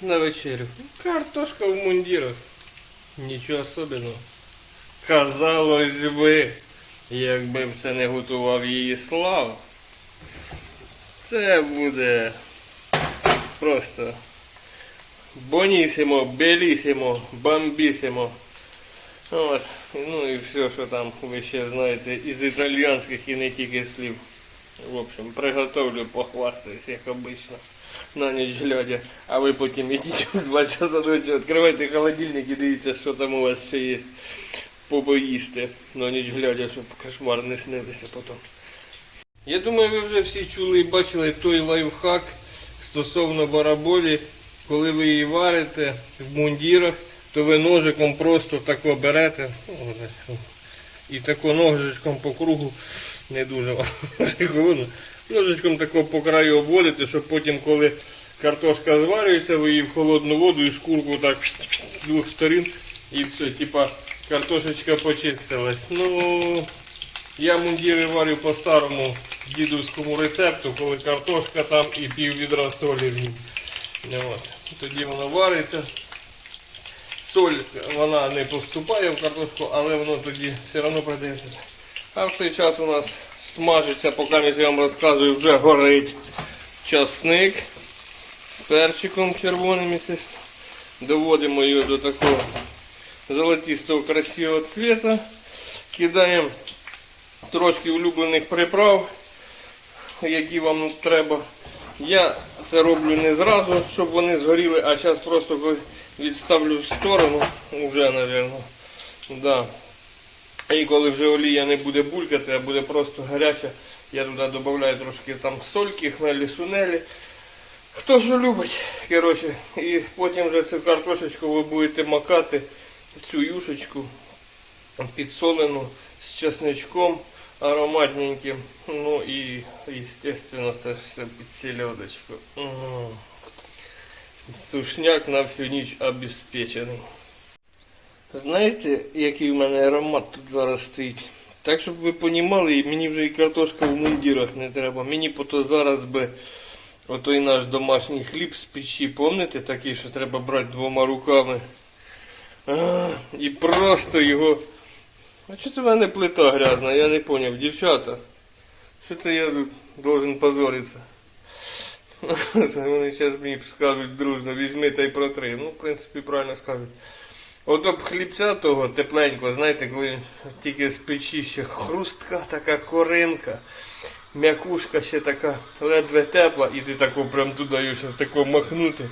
на вечерю? Картошка в мундірах. Нічого особливого. Казалось би, якби б це не готував її слав, це буде просто бонісімо, белісімо, бамбісімо. От. Ну і все, що там ви ще знаєте із італіянських і не тільки слів. В общем, приготовлю, похвастаюсь, як обично. На ніч глядя, а ви потім ідіть в 2 часа ночі, відкривайте холодильник і дивіться, що там у вас ще є. Побоїсти на ніч глядя, щоб кошмар не снилися потім. Я думаю, ви вже всі чули і бачили той лайфхак стосовно бараболі, коли ви її варите в мундірах, то ви ножиком просто тако берете і тако ножичком по кругу, не дуже холодно, ножичком тако по краю обводите, щоб потім, коли картошка зварюється, ви її в холодну воду і шкурку так з двох сторін і все, типа картошечка почистилась. Ну, я мундіри варю по старому дідовському рецепту, коли картошка там і пів відра солі в ній. Ну, От. Тоді воно вариться. Соль вона не поступає в картошку, але воно тоді все одно продається. А в цей час у нас смажиться, поки я вам розказую, вже горить часник з перчиком червоним. Доводимо його до такого золотистого красивого цвета. Кидаємо трошки улюблених приправ, які вам треба. Я це роблю не зразу, щоб вони згоріли, а зараз просто відставлю в сторону, вже, мабуть. І коли вже олія не буде булькати, а буде просто гаряча, я туди додаю трошки там сольки, хмелі, сунелі. Хто що любить, коротше, і потім вже цю картошечку ви будете макати цю юшечку підсолену з чесничком ароматненьким. Ну і, естественно, це все під селедочку. Сушняк на всю ніч обезпечений. Знаєте, який в мене аромат тут зараз стоїть? Так, щоб ви понімали, мені вже і картошка в мундірах не треба. Мені пото зараз би отой наш домашній хліб з печі, помните, такий, що треба брати двома руками. А, і просто його. А що це в мене плита грязна? Я не поняв, дівчата. Що це я тут должен позоритися? Вони зараз мені скажуть дружно, візьми та й протри. Ну, в принципі, правильно скажуть. Ото б хлібця того тепленького, знаєте, коли тільки з печі ще хрустка, така коринка, м'якушка ще така ледве тепла, і ти таку прям туди щось тако махнути.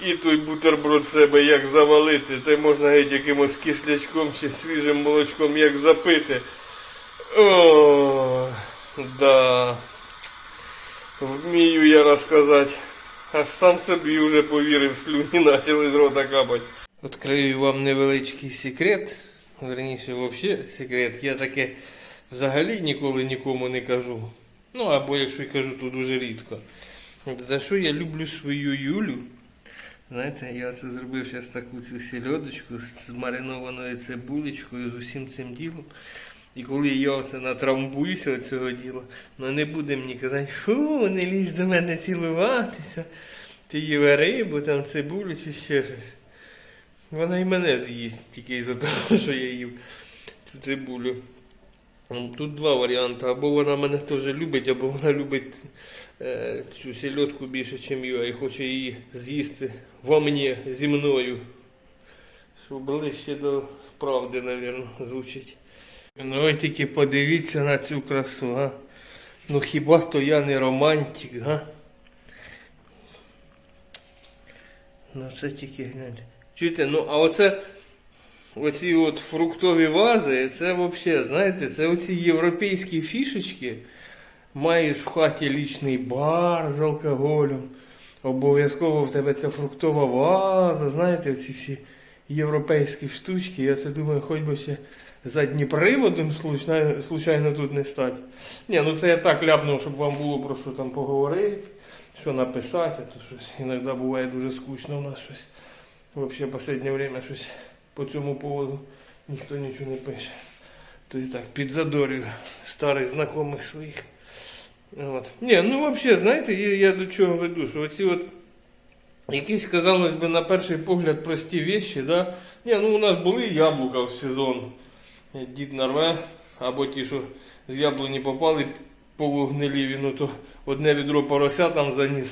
І той бутерброд себе як завалити, та й можна геть якимось кислячком чи свіжим молочком як запити. О, да. Вмію я розказати. Аж сам собі вже повірив, слюні почали з рота капати. Відкрию вам невеличкий секрет. Верніше, взагалі секрет. Я таке взагалі ніколи нікому не кажу. Ну, або якщо й кажу, то дуже рідко. За що я люблю свою Юлю? Знаєте, я це зробив зараз таку цю сільодочку з маринованою цибулечкою, з усім цим ділом. І коли я оце натрамбуюся цього діла, ну не буде мені казати, фу, не лізь до мене цілуватися, ти їв рибу, там цибулю чи ще щось. Вона і мене з'їсть тільки із-за того, що я їв цю цибулю. Тут два варіанти. Або вона мене теж любить, або вона любить е, цю сільотку більше, ніж я, і хоче її з'їсти во мені зі мною. Що ближче до правди, мабуть, звучить. Ну ви тільки подивіться на цю красу, га? Ну хіба то я не романтик, га? Ну це тільки гляньте. Чуєте, ну а оце оці от фруктові вази, це взагалі, знаєте, це оці європейські фішечки. Маєш в хаті лічний бар з алкоголем. Обов'язково в тебе ця фруктова ваза, знаєте, ці всі європейські штучки. Я це думаю, хоч би ще задніприводом случайно, случайно тут не стати. Ні, ну це я так ляпнув, щоб вам було про що там поговорити, що написати, то щось іноді буває дуже скучно у нас щось. Взагалі, в останнє время щось по цьому поводу ніхто нічого не пише. То і так, підзадорюю старих знайомих своїх. От. Ні, ну взагалі, знаєте, я, до чого веду, що оці от Якісь, казалось би, на перший погляд прості вещі, да? Ні, ну у нас були яблука в сезон. Дід нарве, або ті, що з яблуні попали полугниліві, ну то одне відро порося там заніс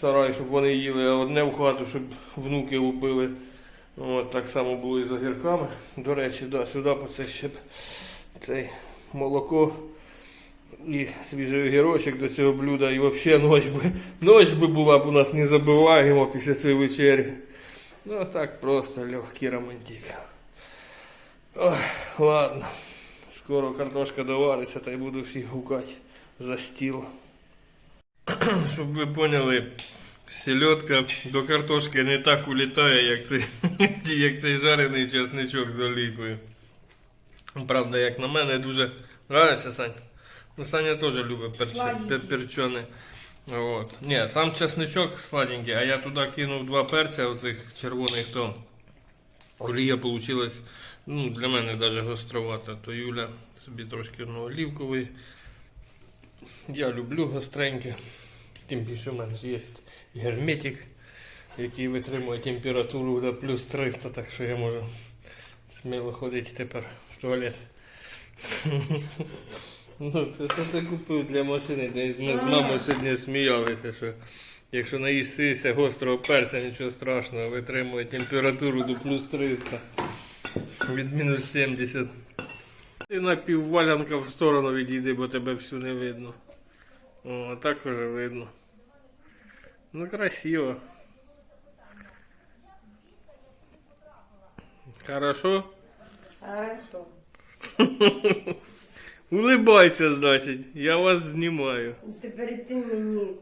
сарай, щоб вони їли, а одне в хату, щоб внуки убили. От, так само було і з огірками. До речі, да, сюди по це ще цей молоко і свіжий огірочок до цього блюда. І взагалі ніч би, ніч би була б у нас не забуваємо після цієї вечері. Ну так просто легкий романтик. Ой, ладно. Скоро картошка довариться, та й буду всіх гукати за стіл. Щоб ви поняли, селедка до картошки не так улітає, як цей, як цей жарений чесничок з олійкою. Правда, як на мене, дуже нравиться, Сань. Ну, Саня теж любить пер, перчене. Вот. Ні, сам чесничок сладенький, а я туди кинув два перця оцих червоних, то олія получилась, ну, для мене навіть гостровата. То Юля собі трошки ну, олівковий. Я люблю гостреньке. Тим більше в мене ж є герметик, який витримує температуру до плюс 300, так що я можу сміло ходити тепер в туалет. Ну, це, це ти купив для машини. Десь Ми з мамою сьогодні сміялися, що якщо наїсися гострого перця, нічого страшного, витримує температуру до плюс 300 від мінус 70. Ти на піввалянка в сторону відійди, бо тебе всю не видно. О, а так уже видно. Ну красиво. Хорошо? Хорошо. Улыбайся, значить, я вас знімаю. Ти перед цим мені.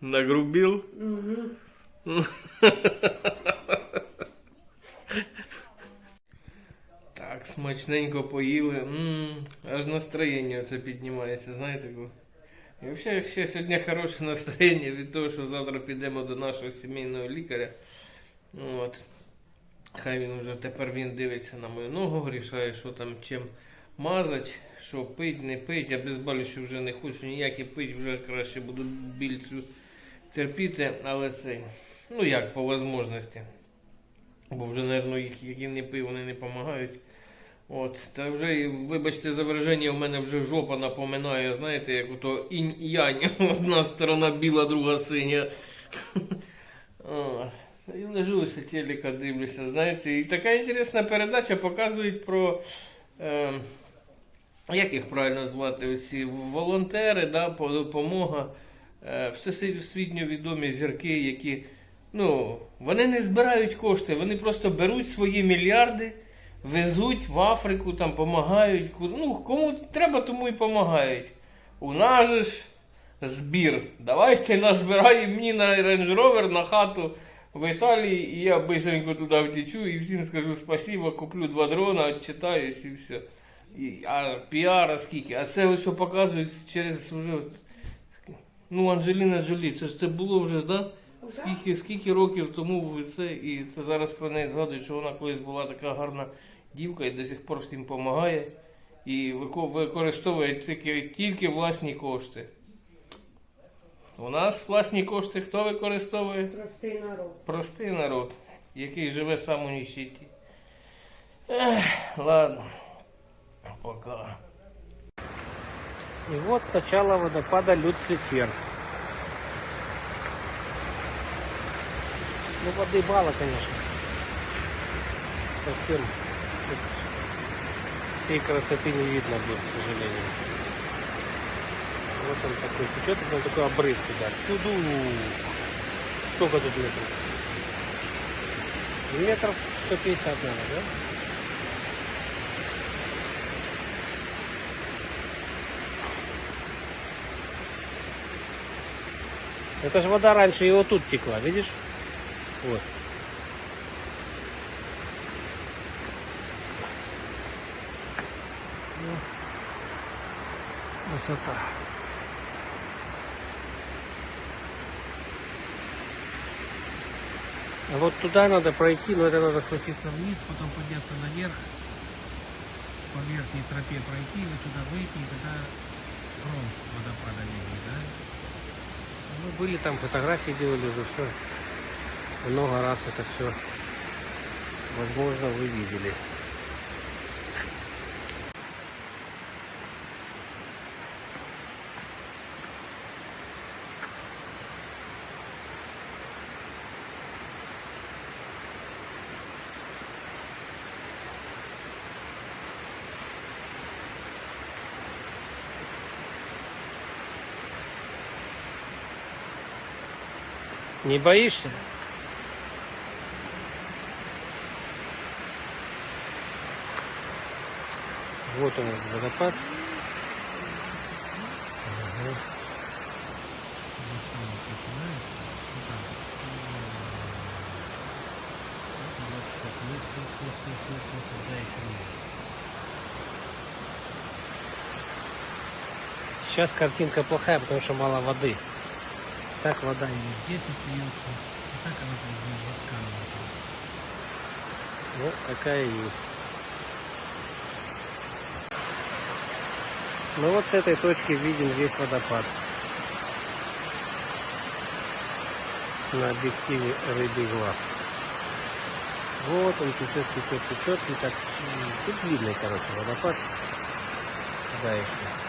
Нагрубил? Угу. смачненько поїли. М, аж настроєння це піднімається, знаєте. І взагалі ще сьогодні хороше настроєння від того, що завтра підемо до нашого сімейного лікаря. От. Хай він вже тепер він дивиться на мою ногу, рішає, що там чим мазать, що пить, не пить. Я безболюче вже не хочу ніякі пить, вже краще буду біль цю терпіти, але це, ну як, по можливості. Бо вже, мабуть, їх, які не пив, вони не допомагають. От, та вже, вибачте за враження, у мене вже жопа напоминає, знаєте, як ото інь янь. Одна сторона біла, друга синя. І лежуся, телека дивлюся, знаєте. І така інтересна передача показують про. Е, як їх правильно звати? Оці волонтери, да, допомога. Е, всесвітньо відомі зірки, які ну, вони не збирають кошти, вони просто беруть свої мільярди, везуть в Африку, там допомагають. Ну, кому треба, тому і допомагають. У нас же ж збір. Давайте назбираємо мені на Range Rover на хату в Італії, і я быстренько туди втечу і всім скажу спасибо, куплю два дрона, відчитаюсь і все. І, а піара скільки? А це що показують через вже. Ну, Анджеліна Джолі, це ж це було вже, да? Скільки, скільки років тому це, і це зараз про неї згадують, що вона колись була така гарна дівка і до сих пор всім допомагає. І вико- використовує тільки, тільки власні кошти. У нас власні кошти хто використовує? Простий народ. Простий народ, який живе сам у нищеті. Ех, ладно. Пока. И вот начало водопада Люцифер. Ну, воды мало, конечно. Совсем всей красоты не видно будет, к сожалению. Вот он такой течет, там такой обрыв туда. Туду. Сколько тут метров? Метров 150, наверное, да? Это же вода раньше вот тут текла, видишь? Вот. Высота. А вот туда надо пройти, но это надо спуститься вниз, потом подняться наверх, по верхней тропе пройти, и вот туда выйти, и тогда кром водопада видно, да? Мы были там, фотографии делали уже все. много раз это все, возможно, вы видели. Не боишься? Вот он, водопад. Сейчас картинка плохая, потому что мало воды. Так вода и здесь вот льется, и так она там. Вот такая есть. Ну вот с этой точки виден весь водопад. На объективе рыбий глаз. Вот он течет, течет, течет. И так тут видно, короче, водопад. Куда еще?